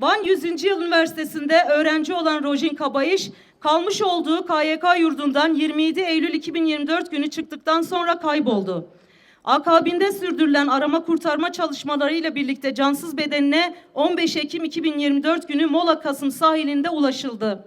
Van 100. Yıl Üniversitesi'nde öğrenci olan Rojin Kabayış, kalmış olduğu KYK yurdundan 27 Eylül 2024 günü çıktıktan sonra kayboldu. Akabinde sürdürülen arama kurtarma çalışmalarıyla birlikte cansız bedenine 15 Ekim 2024 günü Mola Kasım sahilinde ulaşıldı.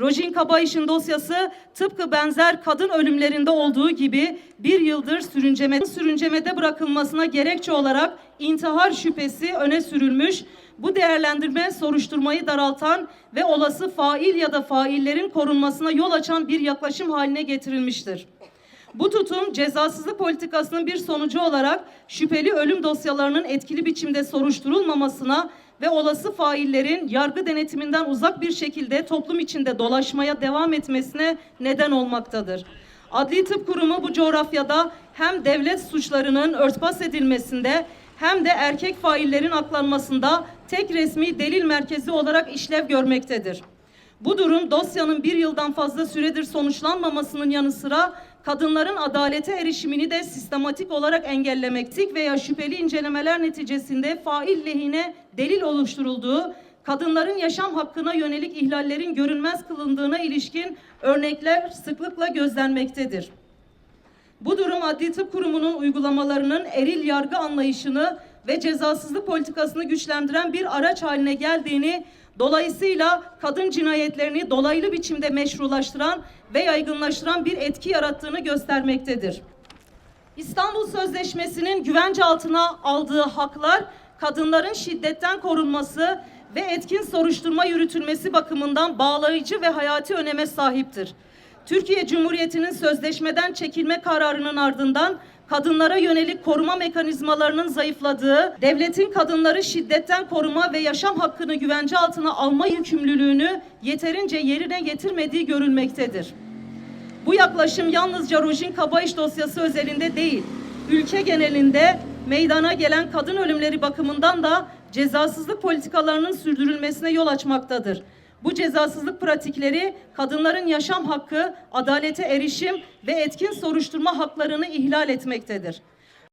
Rojin Kabayış'ın dosyası tıpkı benzer kadın ölümlerinde olduğu gibi bir yıldır sürünceme, sürüncemede bırakılmasına gerekçe olarak intihar şüphesi öne sürülmüş. Bu değerlendirme soruşturmayı daraltan ve olası fail ya da faillerin korunmasına yol açan bir yaklaşım haline getirilmiştir. Bu tutum cezasızlık politikasının bir sonucu olarak şüpheli ölüm dosyalarının etkili biçimde soruşturulmamasına ve olası faillerin yargı denetiminden uzak bir şekilde toplum içinde dolaşmaya devam etmesine neden olmaktadır. Adli Tıp Kurumu bu coğrafyada hem devlet suçlarının örtbas edilmesinde hem de erkek faillerin aklanmasında tek resmi delil merkezi olarak işlev görmektedir. Bu durum dosyanın bir yıldan fazla süredir sonuçlanmamasının yanı sıra kadınların adalete erişimini de sistematik olarak engellemektik veya şüpheli incelemeler neticesinde fail lehine delil oluşturulduğu, kadınların yaşam hakkına yönelik ihlallerin görünmez kılındığına ilişkin örnekler sıklıkla gözlenmektedir. Bu durum Adli Tıp Kurumu'nun uygulamalarının eril yargı anlayışını ve cezasızlık politikasını güçlendiren bir araç haline geldiğini, dolayısıyla kadın cinayetlerini dolaylı biçimde meşrulaştıran ve yaygınlaştıran bir etki yarattığını göstermektedir. İstanbul Sözleşmesi'nin güvence altına aldığı haklar kadınların şiddetten korunması ve etkin soruşturma yürütülmesi bakımından bağlayıcı ve hayati öneme sahiptir. Türkiye Cumhuriyeti'nin sözleşmeden çekilme kararının ardından kadınlara yönelik koruma mekanizmalarının zayıfladığı, devletin kadınları şiddetten koruma ve yaşam hakkını güvence altına alma yükümlülüğünü yeterince yerine getirmediği görülmektedir. Bu yaklaşım yalnızca Rojin Kabayış dosyası özelinde değil, ülke genelinde meydana gelen kadın ölümleri bakımından da cezasızlık politikalarının sürdürülmesine yol açmaktadır. Bu cezasızlık pratikleri kadınların yaşam hakkı, adalete erişim ve etkin soruşturma haklarını ihlal etmektedir.